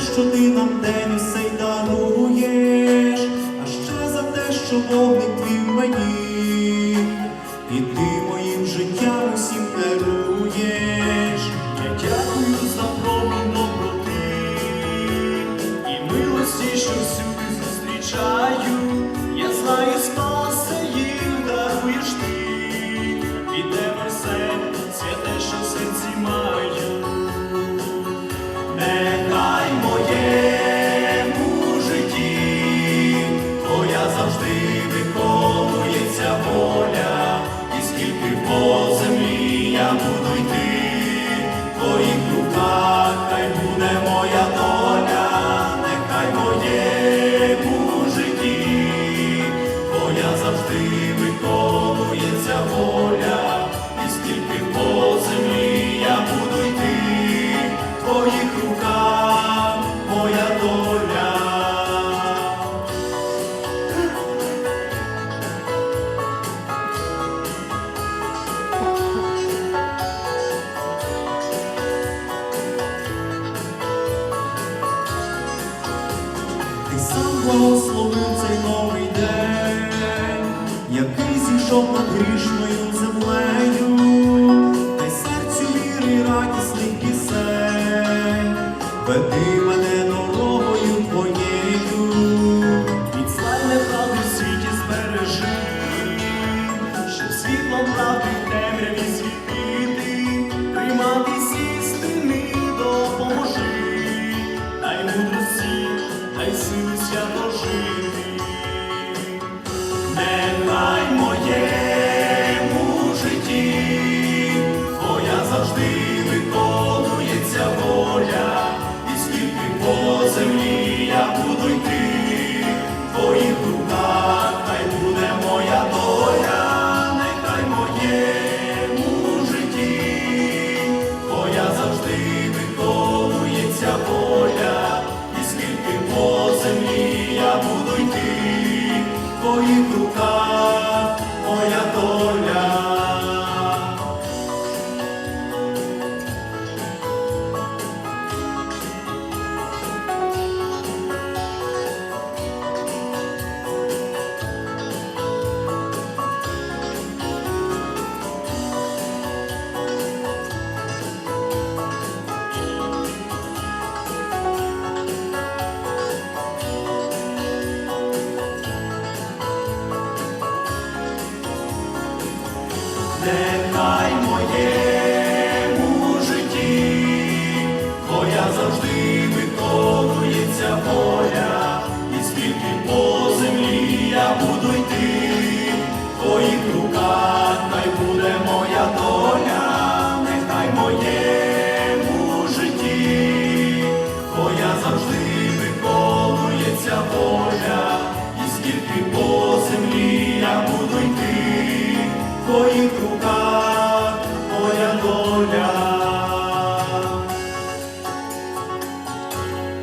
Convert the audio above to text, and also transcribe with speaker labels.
Speaker 1: що ти нам день усей даруєш, а ще за те, що вогник твій мені, і ти моїм життям усім даруєш.
Speaker 2: Я дякую за промінь доброти і милості, що всюди зустрічаю.
Speaker 1: Зійшов над грішною землею, дай серцю віри радісних пісень, веди мене дорогою твоєю.
Speaker 2: Від зла неправди в світі збережи, щоб світлом правди в темряві світити, триматись істини допоможи, дай мудрості, дай сили свято Нехай моєму житті бо я завжди